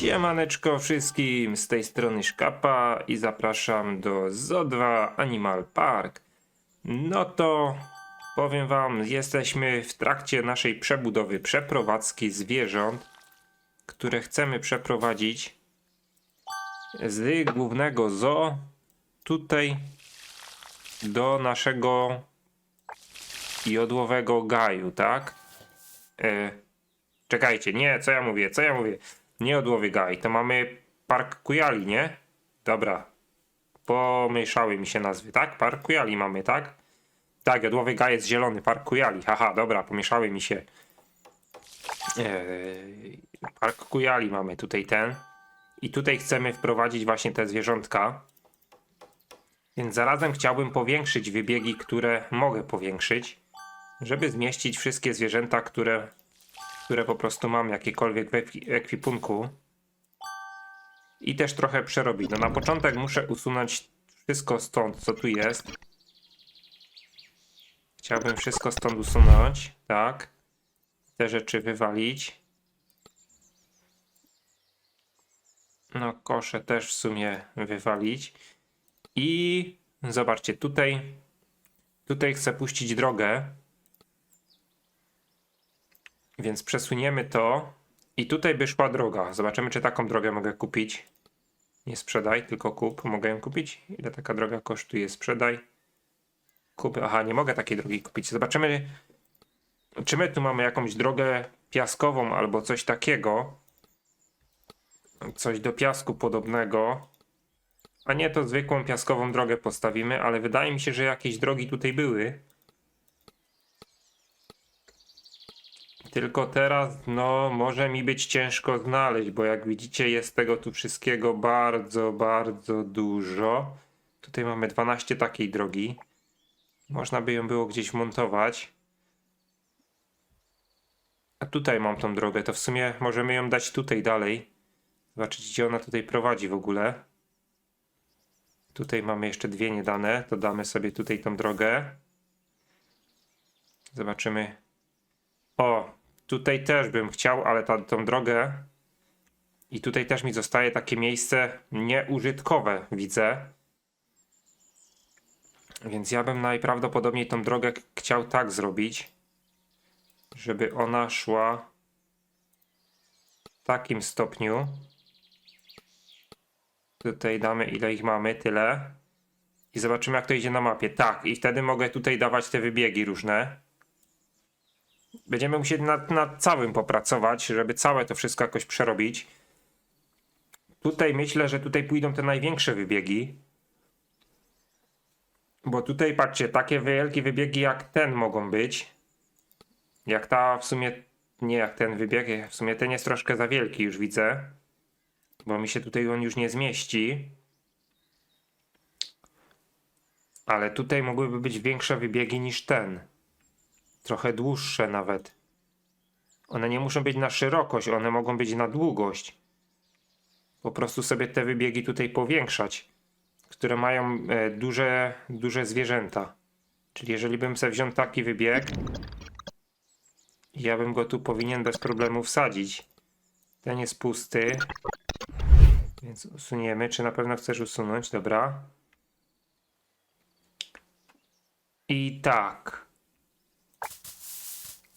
Siemaneczko wszystkim, z tej strony Szkapa i zapraszam do ZO2 Animal Park. No to powiem wam, jesteśmy w trakcie naszej przebudowy, przeprowadzki zwierząt, które chcemy przeprowadzić z głównego zoo tutaj do naszego jodłowego gaju, tak? E, czekajcie, nie, co ja mówię, co ja mówię? Nie jodłowy gaj, to mamy Park Kujali, nie? Dobra, pomieszały mi się nazwy, tak? Park Kujali mamy, tak? Tak, jodłowy gaj jest zielony, Park Kujali, haha, dobra, pomieszały mi się. Eee, Park Kujali mamy tutaj ten. I tutaj chcemy wprowadzić właśnie te zwierzątka. Więc zarazem chciałbym powiększyć wybiegi, które mogę powiększyć, żeby zmieścić wszystkie zwierzęta, które, które po prostu mam jakiekolwiek w ekwi- ekwipunku. I też trochę przerobić. No na początek muszę usunąć wszystko stąd, co tu jest. Chciałbym wszystko stąd usunąć, tak. Te rzeczy wywalić. No, kosze też w sumie wywalić. I zobaczcie, tutaj, tutaj chcę puścić drogę. Więc przesuniemy to. I tutaj by szła droga. Zobaczymy, czy taką drogę mogę kupić. Nie sprzedaj, tylko kup. Mogę ją kupić? Ile taka droga kosztuje? Sprzedaj. Kup. Aha, nie mogę takiej drogi kupić. Zobaczymy, czy my tu mamy jakąś drogę piaskową albo coś takiego. Coś do piasku podobnego. A nie, to zwykłą piaskową drogę postawimy, ale wydaje mi się, że jakieś drogi tutaj były. Tylko teraz, no, może mi być ciężko znaleźć, bo jak widzicie, jest tego tu wszystkiego bardzo, bardzo dużo. Tutaj mamy 12 takiej drogi. Można by ją było gdzieś montować. A tutaj mam tą drogę, to w sumie możemy ją dać tutaj dalej. Zobaczyć, gdzie ona tutaj prowadzi w ogóle. Tutaj mamy jeszcze dwie niedane. Dodamy sobie tutaj tą drogę. Zobaczymy. O, tutaj też bym chciał, ale ta, tą drogę. I tutaj też mi zostaje takie miejsce nieużytkowe, widzę. Więc ja bym najprawdopodobniej tą drogę chciał tak zrobić, żeby ona szła w takim stopniu. Tutaj damy ile ich mamy, tyle. I zobaczymy jak to idzie na mapie. Tak, i wtedy mogę tutaj dawać te wybiegi różne. Będziemy musieli nad, nad całym popracować, żeby całe to wszystko jakoś przerobić. Tutaj myślę, że tutaj pójdą te największe wybiegi. Bo tutaj patrzcie, takie wielkie wybiegi jak ten mogą być. Jak ta w sumie, nie jak ten wybieg, w sumie ten jest troszkę za wielki już widzę. Bo mi się tutaj on już nie zmieści. Ale tutaj mogłyby być większe wybiegi niż ten. Trochę dłuższe nawet. One nie muszą być na szerokość, one mogą być na długość. Po prostu sobie te wybiegi tutaj powiększać, które mają e, duże, duże zwierzęta. Czyli jeżeli bym sobie wziął taki wybieg, ja bym go tu powinien bez problemu wsadzić. Ten jest pusty. Więc usuniemy. Czy na pewno chcesz usunąć? Dobra. I tak.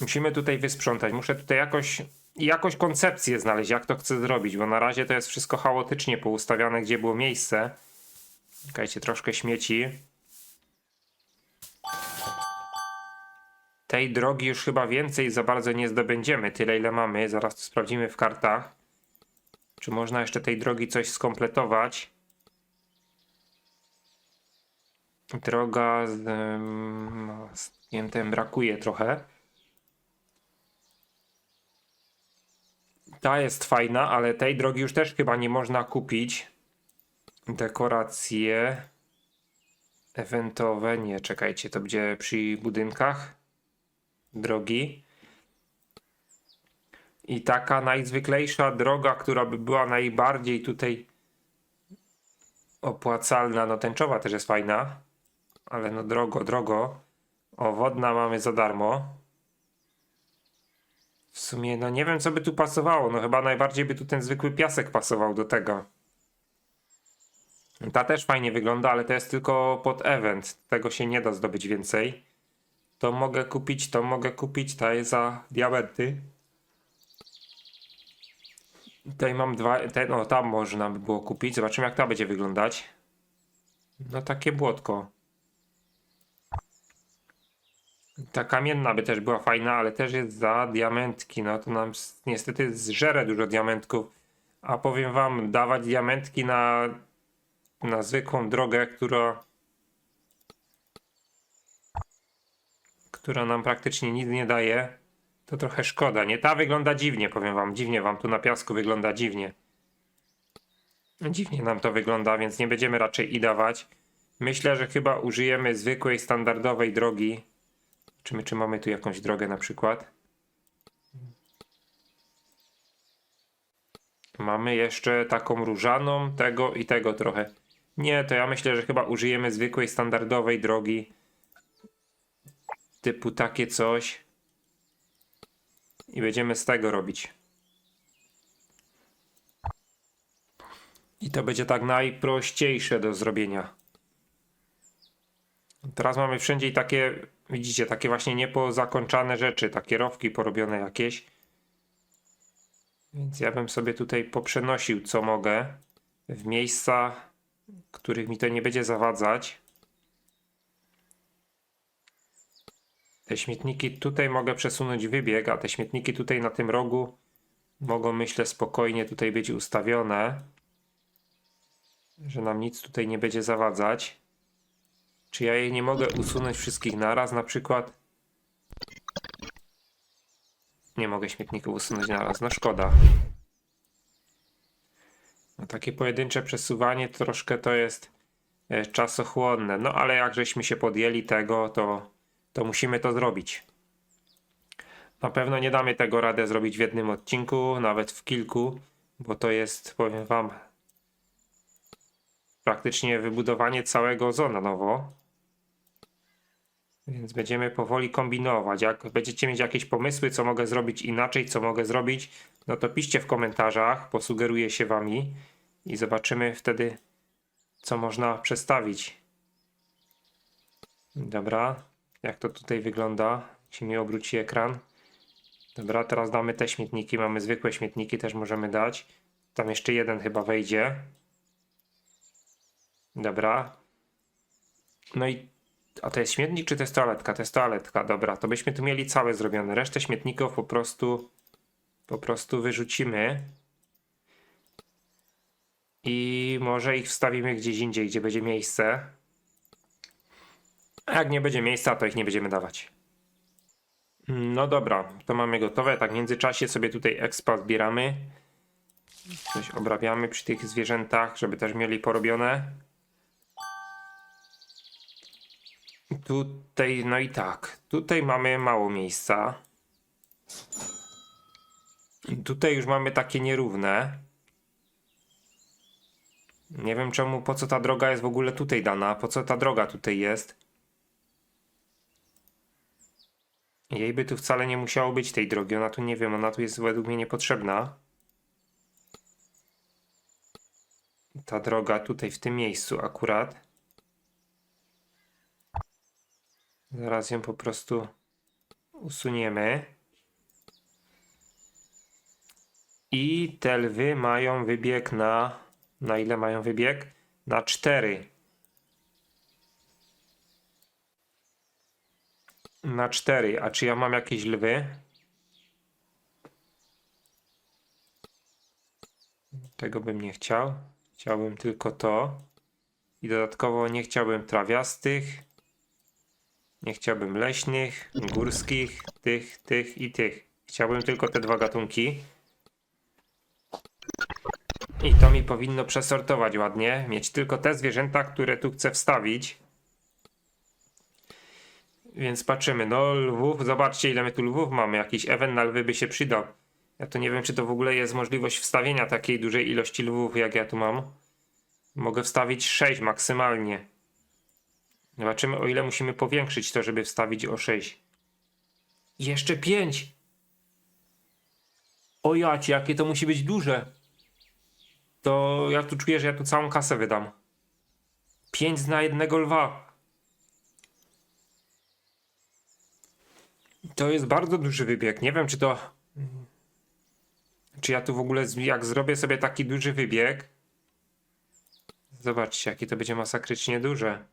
Musimy tutaj wysprzątać. Muszę tutaj jakoś, jakoś koncepcję znaleźć, jak to chcę zrobić, bo na razie to jest wszystko chaotycznie poustawiane, gdzie było miejsce. Czekajcie, troszkę śmieci. Tej drogi już chyba więcej za bardzo nie zdobędziemy. Tyle ile mamy. Zaraz to sprawdzimy w kartach. Czy można jeszcze tej drogi coś skompletować? Droga z zdjętem brakuje trochę. Ta jest fajna, ale tej drogi już też chyba nie można kupić. Dekoracje eventowe. Nie, czekajcie, to będzie przy budynkach drogi. I taka najzwyklejsza droga, która by była najbardziej tutaj opłacalna, no tęczowa też jest fajna, ale no drogo, drogo. O, wodna mamy za darmo. W sumie, no nie wiem, co by tu pasowało. No chyba najbardziej by tu ten zwykły piasek pasował do tego. Ta też fajnie wygląda, ale to jest tylko pod event. Tego się nie da zdobyć więcej. To mogę kupić, to mogę kupić. Ta jest za diamenty. Tutaj mam dwa, te, no tam można by było kupić. Zobaczymy jak ta będzie wyglądać. No takie błotko. Ta kamienna by też była fajna, ale też jest za diamentki. No to nam niestety zżere dużo diamentków. A powiem wam, dawać diamentki na, na zwykłą drogę, która która nam praktycznie nic nie daje, to trochę szkoda. Nie, ta wygląda dziwnie, powiem wam. Dziwnie wam tu na piasku wygląda dziwnie. Dziwnie nam to wygląda, więc nie będziemy raczej i dawać. Myślę, że chyba użyjemy zwykłej, standardowej drogi. Czy my, czy mamy tu jakąś drogę na przykład? Mamy jeszcze taką różaną, tego i tego trochę. Nie, to ja myślę, że chyba użyjemy zwykłej, standardowej drogi. Typu takie coś. I będziemy z tego robić. I to będzie tak najprościejsze do zrobienia. Teraz mamy wszędzie takie, widzicie, takie właśnie niepozakończane rzeczy, takie rowki porobione jakieś. Więc ja bym sobie tutaj poprzenosił co mogę w miejsca, których mi to nie będzie zawadzać. Te śmietniki tutaj mogę przesunąć wybieg, a te śmietniki tutaj na tym rogu mogą myślę spokojnie tutaj być ustawione, że nam nic tutaj nie będzie zawadzać. Czy ja jej nie mogę usunąć wszystkich naraz na przykład? Nie mogę śmietników usunąć naraz, no szkoda. No takie pojedyncze przesuwanie troszkę to jest e, czasochłonne, no ale jak żeśmy się podjęli tego, to, to musimy to zrobić. Na pewno nie damy tego radę zrobić w jednym odcinku, nawet w kilku, bo to jest, powiem wam, praktycznie wybudowanie całego zoo na nowo. Więc będziemy powoli kombinować. Jak będziecie mieć jakieś pomysły, co mogę zrobić inaczej, co mogę zrobić, no to piszcie w komentarzach, posugeruję się wami i zobaczymy wtedy, co można przestawić. Dobra, jak to tutaj wygląda? Się mi obróci ekran. Dobra, teraz damy te śmietniki. Mamy zwykłe śmietniki, też możemy dać. Tam jeszcze jeden chyba wejdzie. Dobra. No i. A to jest śmietnik, czy to jest toaletka? To jest toaletka, dobra. To byśmy tu mieli całe zrobione. Resztę śmietników po prostu. Po prostu wyrzucimy. I może ich wstawimy gdzieś indziej, gdzie będzie miejsce. A jak nie będzie miejsca, to ich nie będziemy dawać. No dobra, to mamy gotowe. Tak w międzyczasie sobie tutaj expa zbieramy. Coś obrabiamy przy tych zwierzętach, żeby też mieli porobione. Tutaj, no i tak. Tutaj mamy mało miejsca. Tutaj już mamy takie nierówne. Nie wiem czemu, po co ta droga jest w ogóle tutaj dana, po co ta droga tutaj jest. Jej by tu wcale nie musiało być tej drogi, ona tu nie wiem, ona tu jest według mnie niepotrzebna. Ta droga tutaj w tym miejscu akurat. Zaraz ją po prostu usuniemy. I te lwy mają wybieg na. Na ile mają wybieg? Na 4. Na 4. A czy ja mam jakieś lwy? Tego bym nie chciał. Chciałbym tylko to. I dodatkowo nie chciałbym trawiastych. Nie chciałbym leśnych, górskich, tych, tych i tych. Chciałbym tylko te dwa gatunki. I to mi powinno przesortować ładnie. Mieć tylko te zwierzęta, które tu chcę wstawić. Więc patrzymy. No lwów, zobaczcie ile my tu lwów mamy. Jakiś event na lwy by się przydał. Ja to nie wiem, czy to w ogóle jest możliwość wstawienia takiej dużej ilości lwów, jak ja tu mam. Mogę wstawić 6 maksymalnie. Zobaczymy, o ile musimy powiększyć to, żeby wstawić o 6. Jeszcze 5! O jacie, jakie to musi być duże. To ja tu czuję, że ja tu całą kasę wydam. 5 na jednego lwa. To jest bardzo duży wybieg. Nie wiem, czy to. Czy ja tu w ogóle, jak zrobię sobie taki duży wybieg. Zobaczcie, jakie to będzie masakrycznie duże.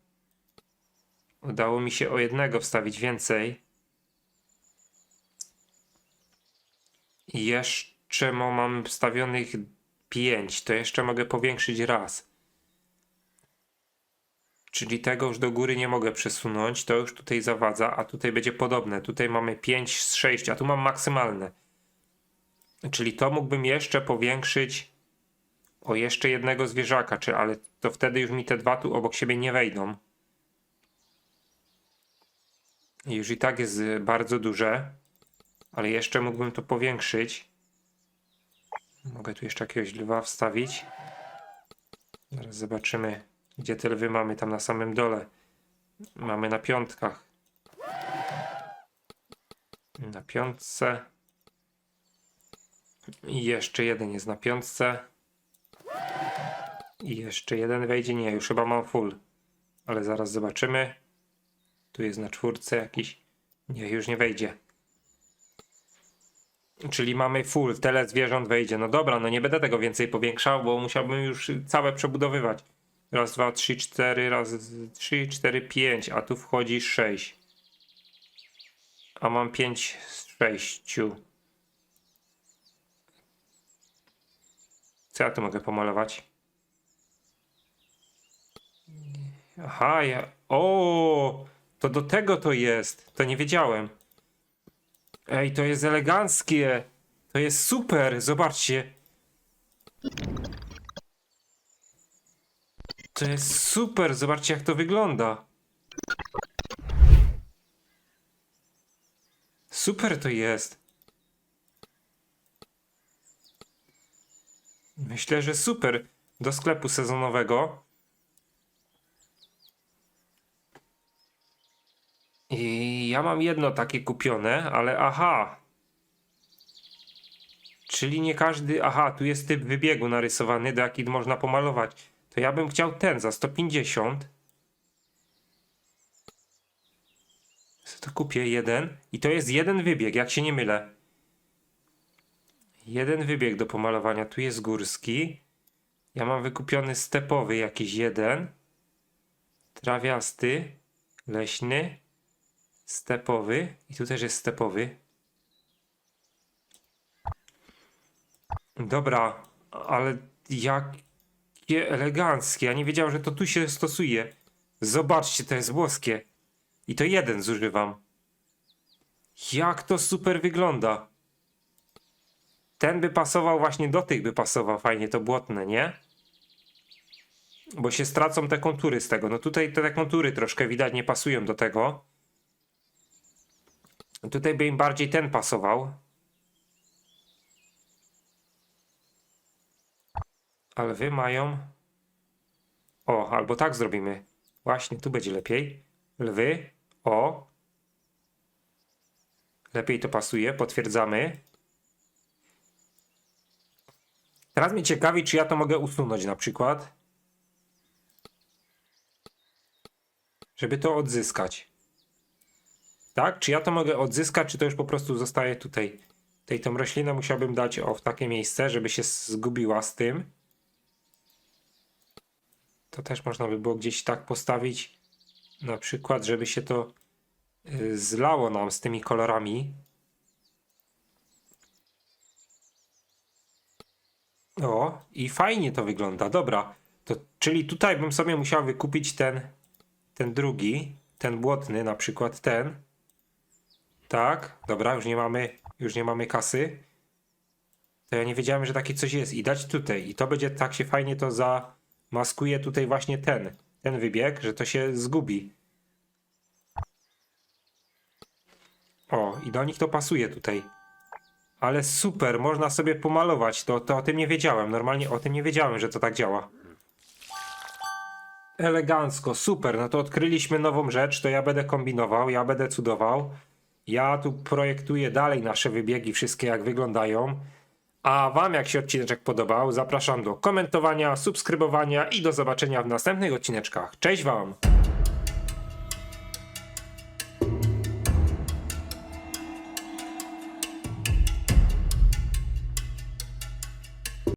Udało mi się o jednego wstawić więcej. I jeszcze mam wstawionych 5. To jeszcze mogę powiększyć raz. Czyli tego już do góry nie mogę przesunąć. To już tutaj zawadza, a tutaj będzie podobne. Tutaj mamy 5 z 6, a tu mam maksymalne. Czyli to mógłbym jeszcze powiększyć o jeszcze jednego zwierzaka, czy, ale to wtedy już mi te dwa tu obok siebie nie wejdą. Już i tak jest y, bardzo duże, ale jeszcze mógłbym to powiększyć. Mogę tu jeszcze jakiegoś lwa wstawić. Zaraz zobaczymy, gdzie te lwy mamy tam na samym dole. Mamy na piątkach. Na piątce. I jeszcze jeden jest na piątce. I jeszcze jeden wejdzie. Nie, już chyba mam full. Ale zaraz zobaczymy. Tu jest na czwórce jakiś. Nie, już nie wejdzie. Czyli mamy full, tyle zwierząt wejdzie. No dobra, no nie będę tego więcej powiększał, bo musiałbym już całe przebudowywać. Raz, dwa, trzy, cztery, raz, trzy, cztery, pięć, a tu wchodzi sześć. A mam pięć z sześciu. Co ja tu mogę pomalować? Aha, ja... O, to do tego to jest. To nie wiedziałem. Ej, to jest eleganckie. To jest super. Zobaczcie. To jest super. Zobaczcie, jak to wygląda. Super to jest. Myślę, że super. Do sklepu sezonowego. I ja mam jedno takie kupione, ale aha. Czyli nie każdy. Aha, tu jest typ wybiegu narysowany, do jaki można pomalować. To ja bym chciał ten za 150. Co to kupię? Jeden. I to jest jeden wybieg, jak się nie mylę. Jeden wybieg do pomalowania. Tu jest górski. Ja mam wykupiony stepowy jakiś jeden. Trawiasty. Leśny stepowy i tu też jest stepowy. Dobra, ale jakie eleganckie. Ja nie wiedziałem, że to tu się stosuje. Zobaczcie, to jest włoskie. I to jeden zużywam. Jak to super wygląda. Ten by pasował właśnie do tych by pasował fajnie to błotne, nie? Bo się stracą te kontury z tego. No tutaj te kontury troszkę widać nie pasują do tego. Tutaj by im bardziej ten pasował. Ale wy mają. O, albo tak zrobimy. Właśnie, tu będzie lepiej. Lwy. O. Lepiej to pasuje, potwierdzamy. Teraz mnie ciekawi, czy ja to mogę usunąć na przykład. Żeby to odzyskać. Tak? Czy ja to mogę odzyskać, czy to już po prostu zostaje tutaj? Tej tą roślinę musiałbym dać o w takie miejsce, żeby się zgubiła z tym. To też można by było gdzieś tak postawić. Na przykład, żeby się to y, zlało nam z tymi kolorami. O, i fajnie to wygląda. Dobra. To, czyli tutaj bym sobie musiał wykupić ten, ten drugi, ten błotny, na przykład ten. Tak, dobra, już nie mamy, już nie mamy kasy. To ja nie wiedziałem, że takie coś jest. I dać tutaj. I to będzie tak się fajnie to zamaskuje tutaj właśnie ten, ten wybieg, że to się zgubi. O, i do nich to pasuje tutaj. Ale super, można sobie pomalować. To, to o tym nie wiedziałem. Normalnie o tym nie wiedziałem, że to tak działa. Elegancko, super. No to odkryliśmy nową rzecz. To ja będę kombinował, ja będę cudował. Ja tu projektuję dalej nasze wybiegi, wszystkie jak wyglądają. A wam jak się odcineczek podobał, zapraszam do komentowania, subskrybowania i do zobaczenia w następnych odcineczkach. Cześć wam!